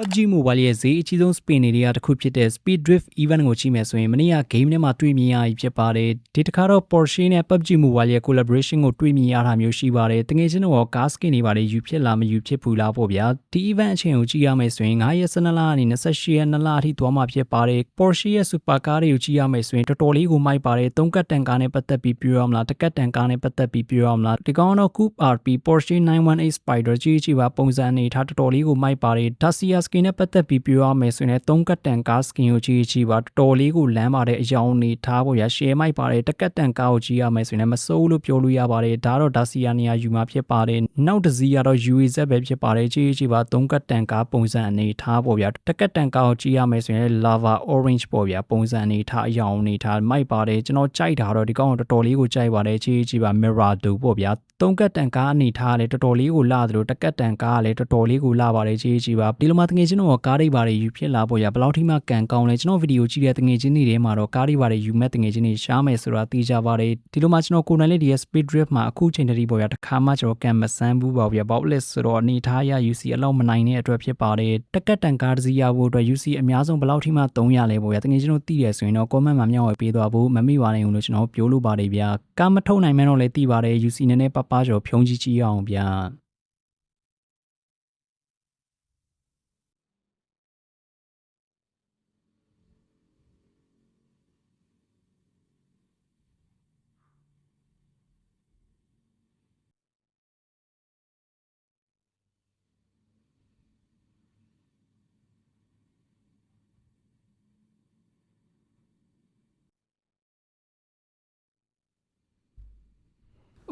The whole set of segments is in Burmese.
PUBG Mobile ရဲ့ဈေးအကြီးဆုံး spin တွေကတစ်ခုဖြစ်တဲ့ Speed Drift Event ကိုကြည့်မယ်ဆိုရင်မနေ့က game ထဲမှာတွေ့မြင်ရပြီဖြစ်ပါတယ်ဒီတစ်ခါတော့ Porsche နဲ့ PUBG Mobile ရဲ့ collaboration ကိုတွေ့မြင်ရတာမျိုးရှိပါတယ်တကယ်ချင်းတော့ car skin တွေပါတယ်ယူဖြစ်လာမယူဖြစ်ဘူးလားပေါ့ဗျာဒီ event အချိန်ကိုကြည့်ရမယ်ဆိုရင်9ရက်12လကနေ28ရက်2လအထိသွားမှာဖြစ်ပါတယ် Porsche ရဲ့ super car တွေကိုကြည့်ရမယ်ဆိုရင်တော်တော်လေးကိုမိုက်ပါတယ်သုံးကတ်တန်ကားနဲ့ပတ်သက်ပြီးပြောရမလားတစ်ကတ်တန်ကားနဲ့ပတ်သက်ပြီးပြောရမလားဒီကောင်တော့ Coupe RP Porsche 918 Spider ကြီးကြီးပါပုံစံအနေထားတော်တော်လေးကိုမိုက်ပါတယ် Dacia skin နဲ့ပတ်သက်ပြီးပြောရမယ်ဆိုရင်လည်းသုံးကတ်တန်ကား skin ကိုကြည့်ကြည့်ပါတော်တော်လေးကိုလမ်းပါတဲ့အယောင်နေထားဖို့ရ share မိုက်ပါတယ်တစ်ကတ်တန်ကားကိုကြည့်ရမယ်ဆိုရင်လည်းမစိုးလို့ပြောလို့ရပါတယ်ဒါတော့ Dacia နေရာယူမှာဖြစ်ပါတယ်နောက်တစ်စီးကတော့ UAZ ပဲဖြစ်ပါတယ်ကြည့်ကြည့်ပါသုံးကတ်တန်ကားပုံစံအနေထားပေါ့ဗျာတစ်ကတ်တန်ကားကိုကြည့်ရမယ်ဆိုရင်လည်း lava orange ပေါ့ဗျာပုံစံအနေထားအယောင်အနေထားမိုက်ပါတယ်ကျွန်တော်ကြိုက်တာတော့ဒီကောင်တော်တော်လေးကိုကြိုက်ပါတယ်ကြည့်ကြည့်ပါ Mirado ပေါ့ဗျာသုံးကတ်တန်ကားအနေထားလည်းတော်တော်လေးကိုလာသလိုတကတ်တန်ကားလည်းတော်တော်လေးကိုလာပါတယ်ကြည့်ကြည့်ပါဒီလိုမှတကယ်ချင်းတော့ကားတွေပါတယ်ယူဖြစ်လာဖို့ရဘယ်လောက်ထိမှကန်ကောင်းလဲကျွန်တော်ဗီဒီယိုကြည့်တဲ့တကယ်ချင်းတွေထဲမှာတော့ကားတွေပါတယ်ယူမဲ့တကယ်ချင်းတွေရှားမယ်ဆိုတာသိကြပါတယ်ဒီလိုမှကျွန်တော်ကိုယ်နိုင်လေးဒီရဲ့ speed drift မှာအခုချိန်တည်းပေါ့ဗျာတစ်ခါမှကျွန်တော်ကန်မဆန်းဘူးပေါ့ဗျာဘောက်လက်ဆိုတော့အနေထားရ UC အလောက်မနိုင်တဲ့အတွက်ဖြစ်ပါတယ်တကတ်တန်ကားတစ်စီးရဖို့အတွက် UC အများဆုံးဘယ်လောက်ထိမှ300လဲပေါ့ဗျာတကယ်ချင်းတို့သိတယ်ဆိုရင်တော့ comment မှာမျှဝေပေးသွားဖို့မမိပါနိုင်ဘူးလို့ကျွန်တော်ပြောလို့ပါတယ်ဗျာကားမထုတ်နိုင်မှန်းတော့လည်းသိပါတယ် UC နည်းနည်းပပကျော်ဖြုံးကြည့်ကြည့်အောင်ဗျာ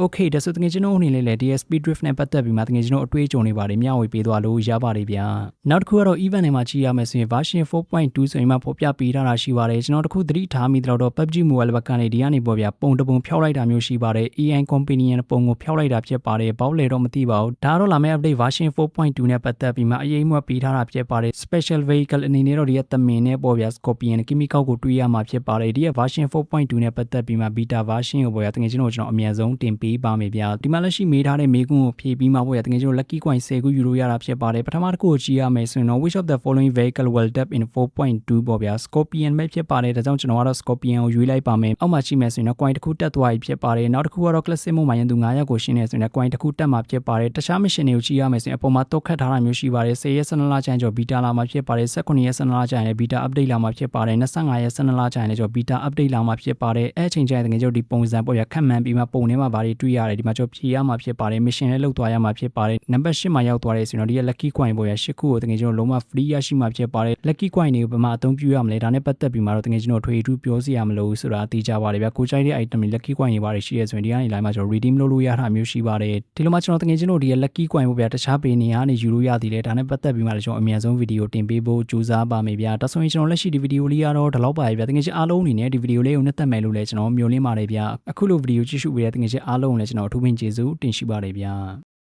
Okay ဒါဆိုတကယ်ကျွန်တော်အနေနဲ့လည်း DSP drift နဲ့ပတ်သက်ပြီးမှတကယ်ကျွန်တော်အတွေ့အကြုံတွေပါတယ်မျှဝေပေးသွားလို့ရပါတယ်ဗျာနောက်တစ်ခုကတော့ event တွေမှာကြည့်ရမယ်ဆိုရင် version 4.2ဆိုရင်မှဖော်ပြပေးထားတာရှိပါတယ်ကျွန်တော်တခုသတိထားမိတော့ PUBG Mobile ဘက်ကနေဒီကနေပေါ်ဗျာပုံတပုံဖျောက်လိုက်တာမျိုးရှိပါတယ် AI company ရဲ့ပုံကိုဖျောက်လိုက်တာဖြစ်ပါတယ်ဘောက်လေတော့မသိပါဘူးဒါတော့လာမယ့် update version 4.2နဲ့ပတ်သက်ပြီးမှအရေးမွတ်ပေးထားတာဖြစ်ပါတယ် special vehicle အနေနဲ့တော့ဒီရဲ့တမင်နဲ့ပေါ်ဗျာ scorpion နဲ့ chemical ကိုတွေ့ရမှာဖြစ်ပါတယ်ဒီရဲ့ version 4.2နဲ့ပတ်သက်ပြီးမှ beta version ကိုပေါ်ဗျာတကယ်ကျွန်တော်ကျွန်တော်အမြန်ဆုံးတင်ပေးပါမယ်ဗျာဒီမှာလက်ရှိမေးထားတဲ့မေးခွန်းကိုဖြေပြီးမှပေါ်ဗျာတကယ်ကျွန်တော် lucky coin 10ခုယူလို့ရတာဖြစ်ပါတယ်ပထမတစ်ခုကိုကြည့်ရမယ်ဆိုရင်တော့ which of the following vehicle will tap in 4.2ပေါ့ဗျာ Scorpion ပဲဖြစ်ပါတယ်ဒါကြောင့်ကျွန်တော်ကတော့ Scorpion ကိုရွေးလိုက်ပါမယ်အောက်မှာကြည့်မယ်ဆိုရင်တော့ coin တစ်ခုတက်သွားပြီဖြစ်ပါတယ်နောက်တစ်ခုကတော့ classic mode မှာရန်သူ9ရက်ကိုရှင်းနေဆိုရင် coin တစ်ခုတက်မှာဖြစ်ပါတယ်တခြား mission တွေကိုကြည့်ရမယ်ဆိုရင်အပေါ်မှာတုတ်ခတ်ထားတာမျိုးရှိပါတယ်10ရက်12လချင်ကျော် beta လာမှာဖြစ်ပါတယ်19ရက်12လချင်လည်း beta update လာမှာဖြစ်ပါတယ်25ရက်12လချင်လည်းကျော် beta update လာမှာဖြစ်ပါတယ်အဲအချိန်ကျရင်တကယ်ကျော်ဒီပုံစံပေါ့ဗျာခက်မှန်ပြီးမှပုံထဲမှာဗာတွေတွေ့ရတယ်ဒီမှာကျော်ဖြေရမှာဖြစ်ပါတယ် mission လည်းလုပ်သွားရမှာဖြစ်ပါတယ်နံပါတ်8မှာရောက်သွားတယ်ဆိုရင်တော့ဒီရဲ့ lucky coin ပေါ့ဗျာ10ခုကိုတကယ်ကျော်လုံးဝ free ရရှိမှာဖြစ်ပါတယ် lucky coin တွေကိုဘယ်မှာအသုံးပြုရမလဲဒါနဲ့ပတ်သက်ပြီးမှတော့တကယ်ကျွန်တော်ထွေထူးပြောစီရမလို့ဆိုတာသိကြပါတယ်ဗျာကိုကြိုက်တဲ့ item တွေ lucky coin တွေပါတယ်ရှိရဲဆိုရင်ဒီကနေလိုက်မှကျွန်တော် redeem လုပ်လို့ရတာမျိုးရှိပါတယ်ဒီလိုမှကျွန်တော်တကယ်ကျွန်တော်ဒီရဲ့ lucky coin ပေါ့ဗျာတခြားပေနေကနေယူလို့ရသေးတယ်ဒါနဲ့ပတ်သက်ပြီးမှလည်းကျွန်တော်အမြန်ဆုံးဗီဒီယိုတင်ပေးဖို့ကြိုးစားပါမယ်ဗျာဒါဆိုရင်ကျွန်တော်လက်ရှိဒီဗီဒီယိုလေးကတော့ဒီလောက်ပါပဲဗျာတကယ်ချင်းအားလုံးအနေနဲ့ဒီဗီဒီယိုလေးကိုနှစ်သက်မယ်လို့လည်းကျွန်တော်မျှော်လင့်ပါတယ်ဗျာအခုလိုဗီဒီယိုကြည့်ရှုပေးတဲ့တကယ်ချင်းအားလုံးကိုလည်းကျွန်တော်အထူးပင်ကျေးဇူးတင်ရှိပါတယ်ဗျာ